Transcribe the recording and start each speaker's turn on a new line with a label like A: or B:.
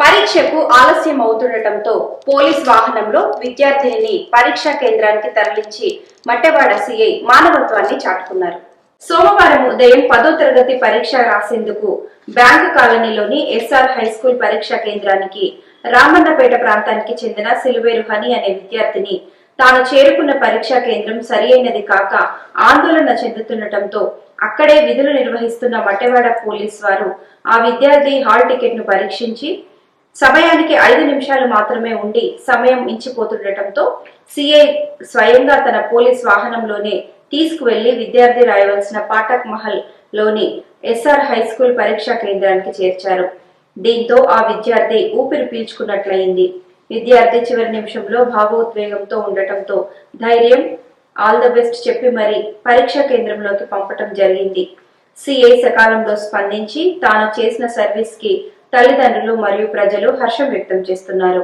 A: పరీక్షకు ఆలస్యం అవుతుండటంతో పోలీస్ వాహనంలో విద్యార్థిని పరీక్షా కేంద్రానికి తరలించి మట్టెవాడ సిఐ మానవత్వాన్ని చాటుకున్నారు. సోమవారం ఉదయం పదో తరగతి పరీక్ష రాసేందుకు బ్యాంకు కాలనీలోని ఎస్ఆర్ హై స్కూల్ పరీక్షా కేంద్రానికి రామన్నపేట ప్రాంతానికి చెందిన సిలువేరు హని అనే విద్యార్థిని తాను చేరుకున్న పరీక్షా కేంద్రం సరియైనది కాక ఆందోళన చెందుతుండటంతో అక్కడే విధులు నిర్వహిస్తున్న మట్టెవాడ పోలీస్ వారు ఆ విద్యార్థి హాల్ టికెట్ను పరీక్షించి సమయానికి ఐదు నిమిషాలు మాత్రమే ఉండి సమయం మించిపోతుండటంతో సిఐ స్వయంగా తన పోలీస్ వాహనంలోనే తీసుకువెళ్ళి విద్యార్థి రాయవలసిన పాఠక్ మహల్లోని ఎస్ఆర్ హై స్కూల్ పరీక్షా కేంద్రానికి చేర్చారు. దీంతో ఆ విద్యార్థి ఊపిరి పీల్చుకున్నట్లయింది. విద్యార్థి చివరి నిమిషంలో భావోద్వేగంతో ఉండటంతో ధైర్యం ఆల్ ద బెస్ట్ చెప్పి మరి పరీక్షా కేంద్రంలోకి పంపటం జరిగింది. సిఐ సకాలంలో స్పందించి తాను చేసిన సర్వీస్కి తల్లిదండ్రులు మరియు ప్రజలు హర్షం వ్యక్తం చేస్తున్నారు.